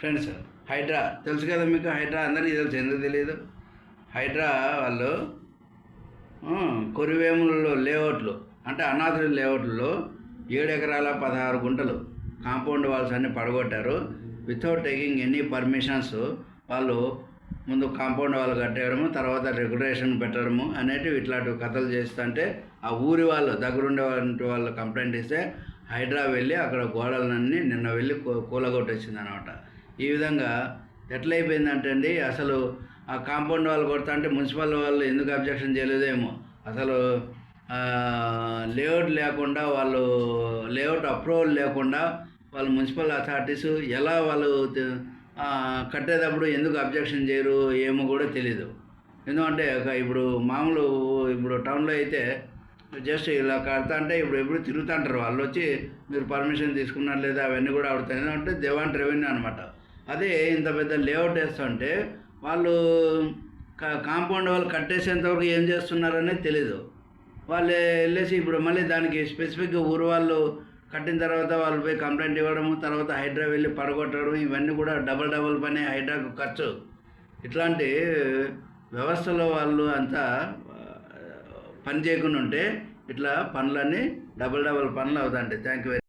Friends Hydraa. తెలుసు కదా మీకు హైడ్రా అందరికీ తెలుసు. ఎందుకు తెలియదు హైడ్రా వాళ్ళు కొరివేములలో లేఅవుట్లు అంటే అనాథుల లేఅవుట్లో ఏడు ఎకరాల పదహారు గుంటలు కాంపౌండ్ వాల్స్ అన్నీ పడగొట్టారు. వితౌట్ టేకింగ్ ఎనీ పర్మిషన్స్ వాళ్ళు ముందు కాంపౌండ్ వాళ్ళు కట్టేయడము తర్వాత రెగ్యులేషన్ పెట్టడము అనేటివి ఇట్లాంటి కథలు చేస్తుంటే ఆ ఊరి వాళ్ళు దగ్గరుండే వాళ్ళు కంప్లైంట్ ఇస్తే హైడ్రా వెళ్ళి అక్కడ గోడలన్నీ నిన్న వెళ్ళి కూ- కూలగొట్టేసింది అనమాట ఈ విధంగా ఎట్లయిపోయిందంటండి అసలు ఆ కాంపౌండ్ వాళ్ళు కొడతా అంటే మున్సిపల్ వాళ్ళు ఎందుకు అబ్జెక్షన్ చేయలేదేమో? అసలు లేఅవుట్ లేకుండా వాళ్ళు లేఅవుట్ అప్రూవల్ లేకుండా వాళ్ళు మున్సిపల్ అథారిటీస్ ఎలా వాళ్ళు కట్టేటప్పుడు ఎందుకు అబ్జెక్షన్ చేయరు ఏమో కూడా తెలీదు. ఎందుకంటే ఒక ఇప్పుడు మామూలు ఇప్పుడు టౌన్లో అయితే జస్ట్ ఇలా కడతా అంటే ఇప్పుడు ఎప్పుడు తిరుగుతుంటారు వాళ్ళు వచ్చి మీరు పర్మిషన్ తీసుకున్నారు లేదా అవన్నీ కూడా ఆడుతాయి ఎందుకంటే దేవాన్ రెవెన్యూ అనమాట అదే ఇంత పెద్ద లేఅవుట్ వేస్తుంటే వాళ్ళు కాంపౌండ్ వాళ్ళు కట్టేసేంతవరకు ఏం చేస్తున్నారనేది తెలీదు. వాళ్ళు వెళ్ళేసి ఇప్పుడు మళ్ళీ దానికి స్పెసిఫిక్గా ఊరు వాళ్ళు కట్టిన తర్వాత వాళ్ళు పోయి కంప్లైంట్ ఇవ్వడము తర్వాత హైడ్రా వెళ్ళి పడగొట్టడం ఇవన్నీ కూడా డబల్ డబల్ పని హైడ్రాకు ఖర్చు. ఇట్లాంటి వ్యవస్థలో వాళ్ళు అంతా పని చేయకుండా ఉంటే ఇట్లా పనులన్నీ డబల్ డబల్ పనులు అవుతాయండి. Thank you